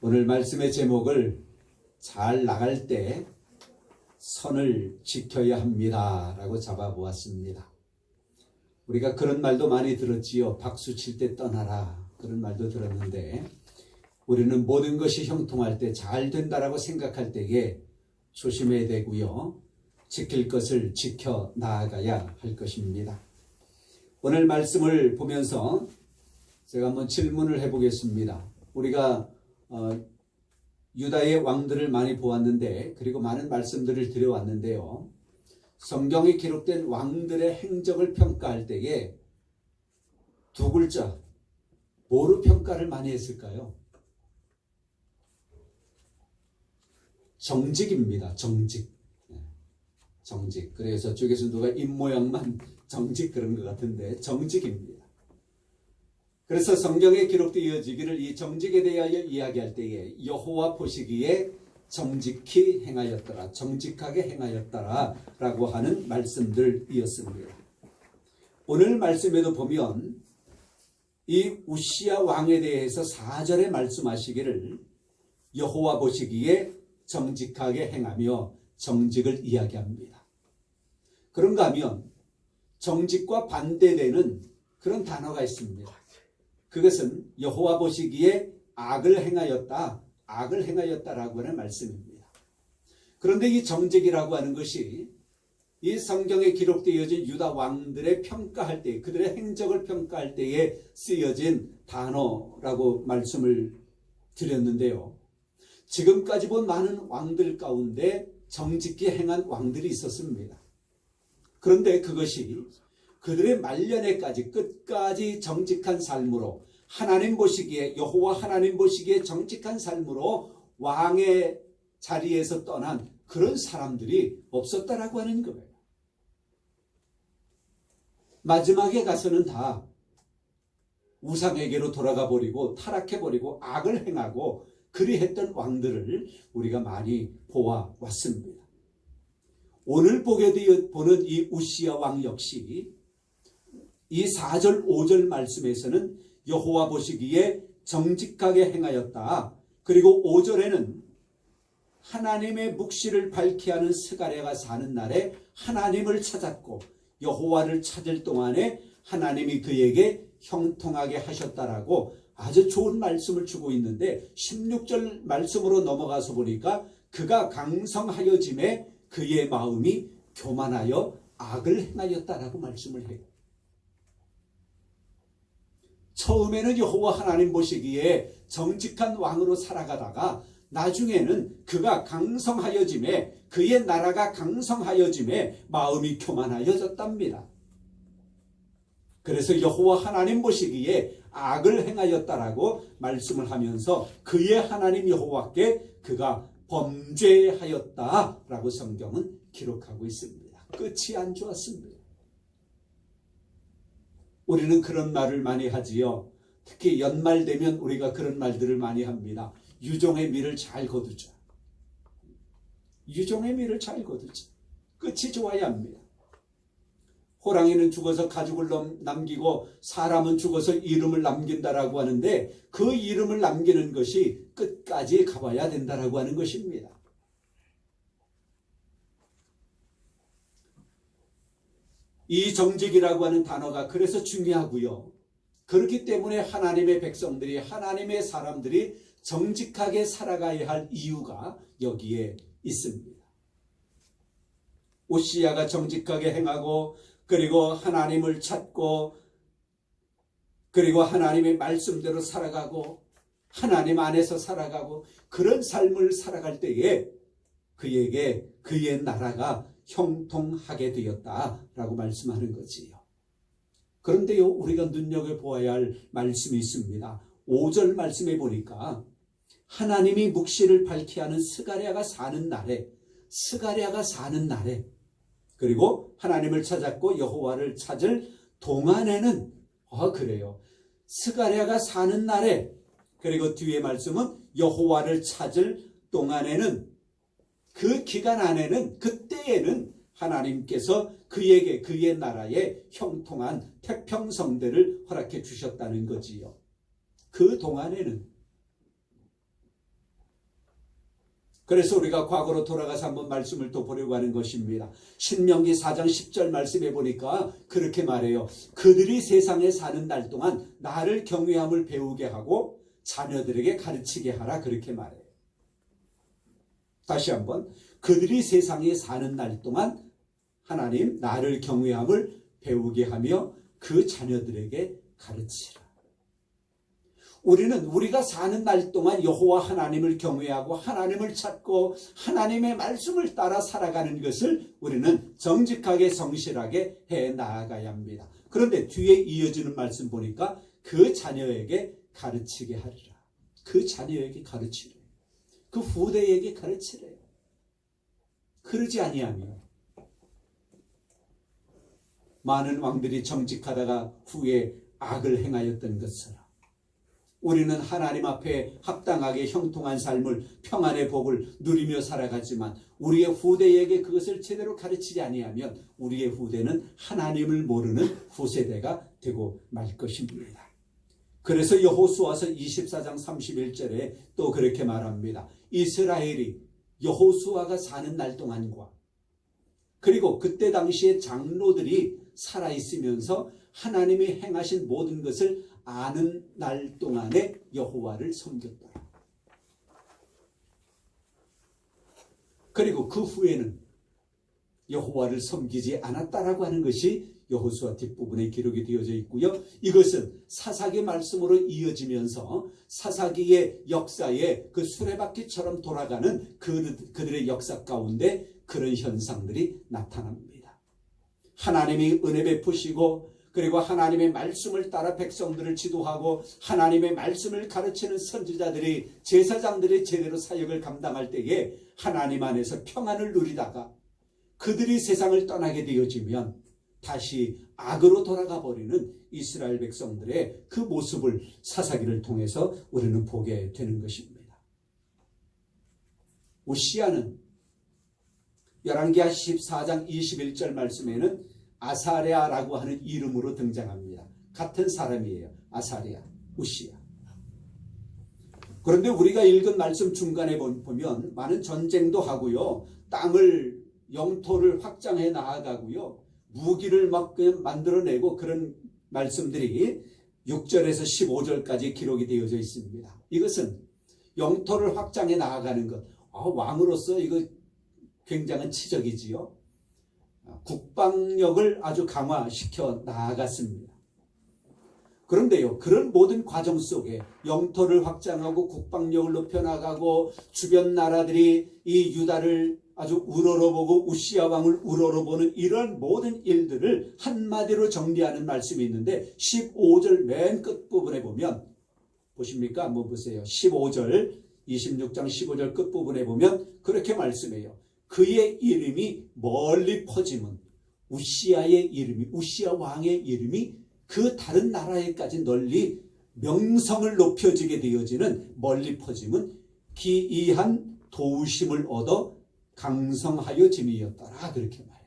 오늘 말씀의 제목을 잘 나갈 때 선을 지켜야 합니다. 라고 잡아보았습니다. 우리가 그런 말도 많이 들었지요. 박수 칠 때 떠나라. 그런 말도 들었는데 우리는 모든 것이 형통할 때 잘 된다라고 생각할 때에 조심해야 되고요. 지킬 것을 지켜 나아가야 할 것입니다. 오늘 말씀을 보면서 제가 한번 질문을 해보겠습니다. 우리가 어, 유다의 왕들을 많이 보았는데 그리고 많은 말씀들을 드려왔는데요. 성경에 기록된 왕들의 행적을 평가할 때에 두 글자 뭐로 평가를 많이 했을까요? 정직입니다. 정직. 네. 정직. 그래서 저쪽에서 누가 입모양만 정직 그런 것 같은데 정직입니다. 그래서 성경에 기록되어 이어지기를 이 정직에 대하여 이야기할 때에 여호와 보시기에 정직히 행하였더라. 정직하게 행하였더라. 라고 하는 말씀들이었습니다. 오늘 말씀에도 보면 이 우시아 왕에 대해서 4절에 말씀하시기를 여호와 보시기에 정직하게 행하며 정직을 이야기합니다. 그런가 하면 정직과 반대되는 그런 단어가 있습니다. 그것은 여호와 보시기에 악을 행하였다, 악을 행하였다라고 하는 말씀입니다. 그런데 이 정직이라고 하는 것이 이 성경에 기록되어진 유다 왕들의 평가할 때, 그들의 행적을 평가할 때에 쓰여진 단어라고 말씀을 드렸는데요. 지금까지 본 많은 왕들 가운데 정직히 행한 왕들이 있었습니다. 그런데 그것이 그들의 말년에까지 끝까지 정직한 삶으로 하나님 보시기에 여호와 하나님 보시기에 정직한 삶으로 왕의 자리에서 떠난 그런 사람들이 없었다라고 하는 거예요. 마지막에 가서는 다 우상에게로 돌아가 버리고 타락해 버리고 악을 행하고 그리했던 왕들을 우리가 많이 보아 왔습니다. 오늘 보게 되어 보는 이 우시아 왕 역시 이 4절 5절 말씀에서는 여호와 보시기에 정직하게 행하였다. 그리고 5절에는 하나님의 묵시를 밝히 하는 스가랴가 사는 날에 하나님을 찾았고 여호와를 찾을 동안에 하나님이 그에게 형통하게 하셨다라고 아주 좋은 말씀을 주고 있는데 16절 말씀으로 넘어가서 보니까 그가 강성하여짐에 그의 마음이 교만하여 악을 행하였다라고 말씀을 해요. 처음에는 여호와 하나님 보시기에 정직한 왕으로 살아가다가 나중에는 그가 강성하여짐에 그의 나라가 강성하여짐에 마음이 교만하여졌답니다. 그래서 여호와 하나님 보시기에 악을 행하였다라고 말씀을 하면서 그의 하나님 여호와께 그가 범죄하였다라고 성경은 기록하고 있습니다. 끝이 안 좋았습니다. 우리는 그런 말을 많이 하지요. 특히 연말 되면 우리가 그런 말들을 많이 합니다. 유종의 미를 잘 거두자. 유종의 미를 잘 거두자. 끝이 좋아야 합니다. 호랑이는 죽어서 가죽을 남기고 사람은 죽어서 이름을 남긴다라고 하는데 그 이름을 남기는 것이 끝까지 가봐야 된다라고 하는 것입니다. 이 정직이라고 하는 단어가 그래서 중요하고요. 그렇기 때문에 하나님의 백성들이 하나님의 사람들이 정직하게 살아가야 할 이유가 여기에 있습니다. 오시야가 정직하게 행하고 그리고 하나님을 찾고 그리고 하나님의 말씀대로 살아가고 하나님 안에서 살아가고 그런 삶을 살아갈 때에 그에게 그의 나라가 형통하게 되었다라고 말씀하는 거지요. 그런데요, 우리가 눈여겨보아야 할 말씀이 있습니다. 5절 말씀에 보니까 하나님이 묵시를 밝히 하는 스가랴가 사는 날에 스가랴가 사는 날에 그리고 하나님을 찾았고 여호와를 찾을 동안에는 아 그래요. 스가랴가 사는 날에 그리고 뒤에 말씀은 여호와를 찾을 동안에는 그 기간 안에는 그때에는 하나님께서 그에게 그의 나라에 형통한 태평성대를 허락해 주셨다는 거지요. 그 동안에는 그래서 우리가 과거로 돌아가서 한번 말씀을 또 보려고 하는 것입니다. 신명기 4장 10절 말씀에 보니까 그렇게 말해요. 그들이 세상에 사는 날 동안 나를 경외함을 배우게 하고 자녀들에게 가르치게 하라 그렇게 말해요. 다시 한번 그들이 세상에 사는 날 동안 하나님 나를 경외함을 배우게 하며 그 자녀들에게 가르치라. 우리는 우리가 사는 날 동안 여호와 하나님을 경외하고 하나님을 찾고 하나님의 말씀을 따라 살아가는 것을 우리는 정직하게 성실하게 해 나아가야 합니다. 그런데 뒤에 이어지는 말씀 보니까 그 자녀에게 가르치게 하리라. 그 자녀에게 가르치래. 그 후대에게 가르치래. 그러지 아니하며 많은 왕들이 정직하다가 후에 악을 행하였던 것처럼 우리는 하나님 앞에 합당하게 형통한 삶을 평안의 복을 누리며 살아가지만 우리의 후대에게 그것을 제대로 가르치지 아니하면 우리의 후대는 하나님을 모르는 후세대가 되고 말 것입니다. 그래서 여호수아서 24장 31절에 또 그렇게 말합니다. 이스라엘이 여호수아가 사는 날 동안과 그리고 그때 당시에 장로들이 살아 있으면서 하나님이 행하신 모든 것을 아는 날 동안에 여호와를 섬겼더라. 그리고 그 후에는 여호와를 섬기지 않았다라고 하는 것이 여호수아 뒷부분에 기록이 되어져 있고요. 이것은 사사기 말씀으로 이어지면서 사사기의 역사에 그 수레바퀴처럼 돌아가는 그, 그들의 역사 가운데 그런 현상들이 나타납니다. 하나님이 은혜 베푸시고 그리고 하나님의 말씀을 따라 백성들을 지도하고 하나님의 말씀을 가르치는 선지자들이 제사장들이 제대로 사역을 감당할 때에 하나님 안에서 평안을 누리다가 그들이 세상을 떠나게 되어지면 다시 악으로 돌아가 버리는 이스라엘 백성들의 그 모습을 사사기를 통해서 우리는 보게 되는 것입니다. 우시아는 열왕기하 14장 21절 말씀에는 아사레아라고 하는 이름으로 등장합니다. 같은 사람이에요. 아사레아, 우시아. 그런데 우리가 읽은 말씀 중간에 보면 많은 전쟁도 하고요. 땅을 영토를 확장해 나아가고요. 무기를 막 만들어내고 그런 말씀들이 6절에서 15절까지 기록이 되어져 있습니다. 이것은 영토를 확장해 나아가는 것. 아, 왕으로서 이거 굉장한 치적이지요. 국방력을 아주 강화시켜 나아갔습니다. 그런데요, 그런 모든 과정 속에 영토를 확장하고 국방력을 높여 나가고 주변 나라들이 이 유다를 아주 우러러보고 우시아 왕을 우러러보는 이런 모든 일들을 한마디로 정리하는 말씀이 있는데 15절 맨 끝부분에 보면 보십니까? 한번 보세요. 15절 26장 15절 끝부분에 보면 그렇게 말씀해요. 그의 이름이 멀리 퍼짐은 우시아의 이름이 우시아 왕의 이름이 그 다른 나라에까지 널리 명성을 높여지게 되어지는 멀리 퍼짐은 기이한 도우심을 얻어 강성하여 짐이었더라 그렇게 말해요.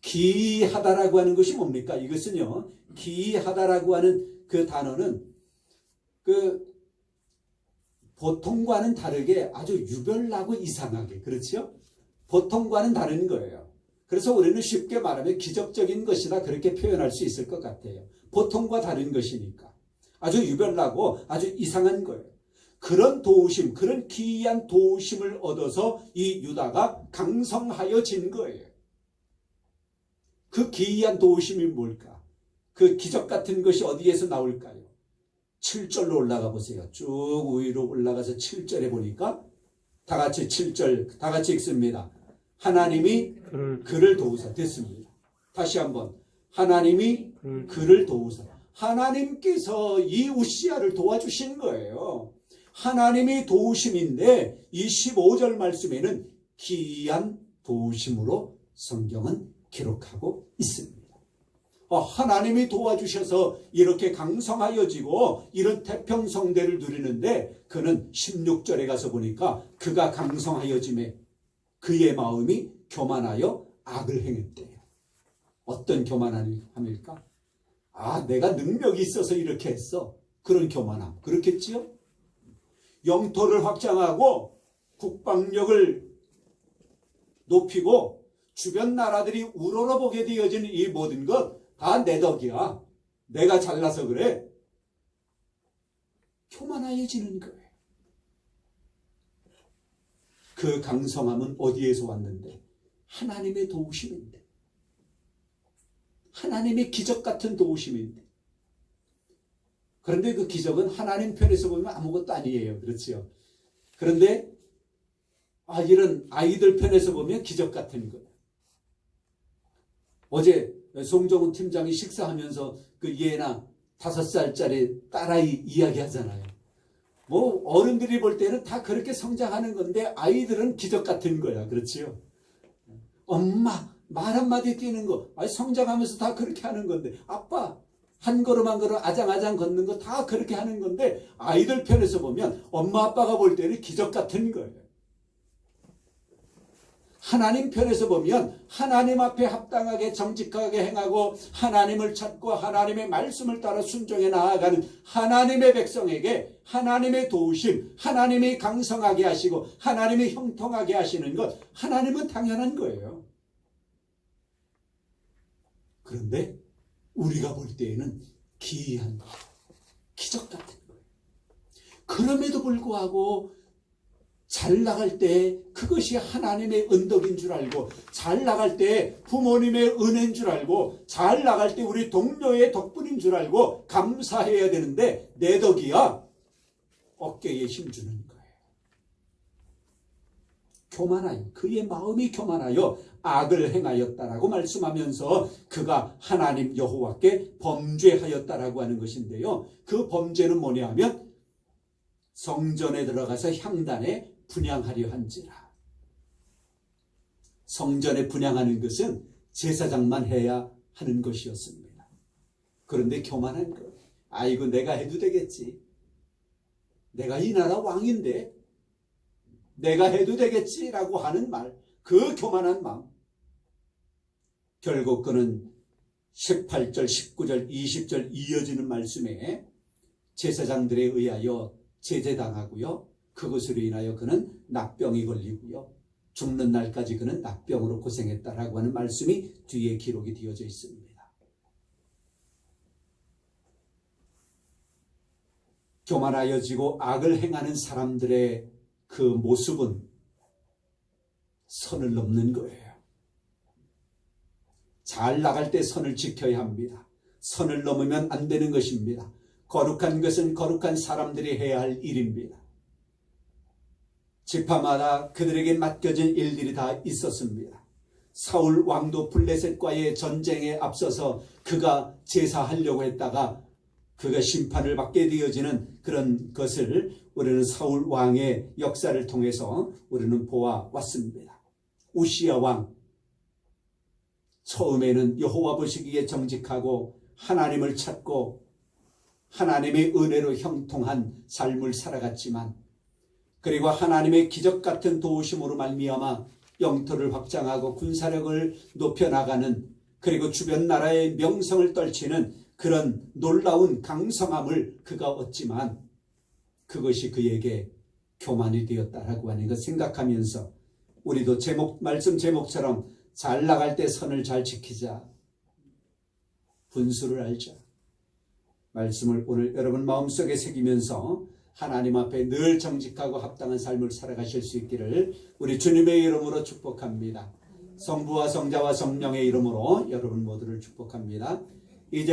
기이하다라고 하는 것이 뭡니까? 이것은요. 기이하다라고 하는 그 단어는 그 보통과는 다르게 아주 유별나고 이상하게 그렇죠? 보통과는 다른 거예요. 그래서 우리는 쉽게 말하면 기적적인 것이다 그렇게 표현할 수 있을 것 같아요. 보통과 다른 것이니까 아주 유별나고 아주 이상한 거예요. 그런 도우심, 그런 기이한 도우심을 얻어서 이 유다가 강성하여 진 거예요. 그 기이한 도우심이 뭘까? 그 기적 같은 것이 어디에서 나올까요? 7절로 올라가 보세요. 쭉 위로 올라가서 7절에 보니까 다 같이 7절 다 같이 읽습니다. 하나님이 그를 도우사 됐습니다. 다시 한번 하나님이 그를 도우사 하나님께서 이 우시아를 도와주신 거예요. 하나님이 도우심인데 이 15절 말씀에는 기이한 도우심으로 성경은 기록하고 있습니다. 어, 하나님이 도와주셔서 이렇게 강성하여지고 이런 태평성대를 누리는데 그는 16절에 가서 보니까 그가 강성하여짐에 그의 마음이 교만하여 악을 행했대요. 어떤 교만함일까? 아, 내가 능력이 있어서 이렇게 했어. 그런 교만함. 그렇겠지요? 영토를 확장하고 국방력을 높이고 주변 나라들이 우러러보게 되어진 이 모든 것 다 내 덕이야. 내가 잘나서 그래. 교만하여지는 거예요. 그 강성함은 어디에서 왔는데? 하나님의 도우심인데. 하나님의 기적 같은 도우심인데. 그런데 그 기적은 하나님 편에서 보면 아무것도 아니에요. 그렇지요. 그런데 아 이런 아이들 편에서 보면 기적 같은 거예요. 어제 송정훈 팀장이 식사하면서 그 얘나 다섯 살짜리 딸아이 이야기하잖아요. 뭐 어른들이 볼 때는 다 그렇게 성장하는 건데 아이들은 기적 같은 거야. 그렇지요? 엄마 말 한마디 뛰는 거 아니 성장하면서 다 그렇게 하는 건데 아빠 한 걸음 한 걸음 아장아장 걷는 거 다 그렇게 하는 건데 아이들 편에서 보면 엄마 아빠가 볼 때는 기적 같은 거예요. 하나님 편에서 보면 하나님 앞에 합당하게 정직하게 행하고 하나님을 찾고 하나님의 말씀을 따라 순종해 나아가는 하나님의 백성에게 하나님의 도우심, 하나님이 강성하게 하시고 하나님이 형통하게 하시는 것 하나님은 당연한 거예요. 그런데 우리가 볼 때에는 기이한 거, 기적 같은 거예요. 그럼에도 불구하고 잘 나갈 때 그것이 하나님의 은덕인 줄 알고 잘 나갈 때 부모님의 은혜인 줄 알고 잘 나갈 때 우리 동료의 덕분인 줄 알고 감사해야 되는데 내 덕이야 어깨에 힘주는. 교만하여 그의 마음이 교만하여 악을 행하였다라고 말씀하면서 그가 하나님 여호와께 범죄하였다라고 하는 것인데요. 그 범죄는 뭐냐 하면 성전에 들어가서 향단에 분양하려 한지라. 성전에 분양하는 것은 제사장만 해야 하는 것이었습니다. 그런데 교만한 거. 아이고 내가 해도 되겠지. 내가 이 나라 왕인데 내가 해도 되겠지라고 하는 말. 그 교만한 마음. 결국 그는 18절, 19절, 20절 이어지는 말씀에 제사장들에 의하여 제재당하고요. 그것으로 인하여 그는 낙병이 걸리고요. 죽는 날까지 그는 낙병으로 고생했다라고 하는 말씀이 뒤에 기록이 되어져 있습니다. 교만하여지고 악을 행하는 사람들의 그 모습은 선을 넘는 거예요. 잘 나갈 때 선을 지켜야 합니다. 선을 넘으면 안 되는 것입니다. 거룩한 것은 거룩한 사람들이 해야 할 일입니다. 지파마다 그들에게 맡겨진 일들이 다 있었습니다. 사울 왕도 블레셋과의 전쟁에 앞서서 그가 제사하려고 했다가 그가 심판을 받게 되어지는 그런 것을 우리는 사울 왕의 역사를 통해서 우리는 보아 왔습니다. 우시아 왕 처음에는 여호와 보시기에 정직하고 하나님을 찾고 하나님의 은혜로 형통한 삶을 살아갔지만 그리고 하나님의 기적 같은 도우심으로 말미암아 영토를 확장하고 군사력을 높여 나가는 그리고 주변 나라의 명성을 떨치는 그런 놀라운 강성함을 그가 얻지만 그것이 그에게 교만이 되었다라고 하는 것 생각하면서 우리도 제목 말씀 제목처럼 잘 나갈 때 선을 잘 지키자 분수를 알자 말씀을 오늘 여러분 마음속에 새기면서 하나님 앞에 늘 정직하고 합당한 삶을 살아가실 수 있기를 우리 주님의 이름으로 축복합니다. 성부와 성자와 성령의 이름으로 여러분 모두를 축복합니다. 이제는